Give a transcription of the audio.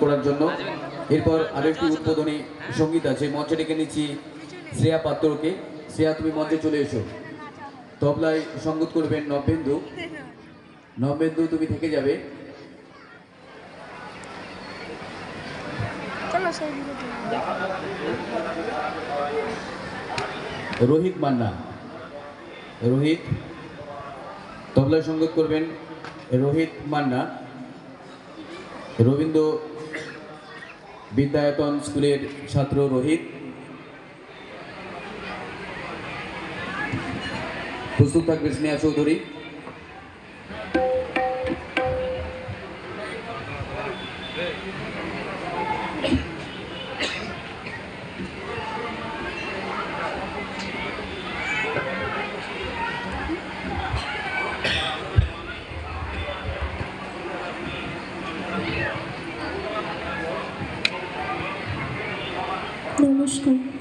করার জন্য। এরপর আরেকটি উদ্বোধনী সংগীত আছে, মঞ্চে ডেকে নিচ্ছি শ্রেয়া পাত্রকে। শ্রেয়া, তুমি মঞ্চে চলে এসো। তবলায় সংগীত করবেন নবেন্দু। নবেন্দু, তুমি থেকে যাবে। রোহিত মান্না। রোহিত। তবলায় সংগীত করবেন রোহিত মান্না। রবীন্দ্র বিদ্যায়তন স্কুলের ছাত্র রোহিত। প্রস্তুত থাকবে স্নেহা চৌধুরী। নমস্কার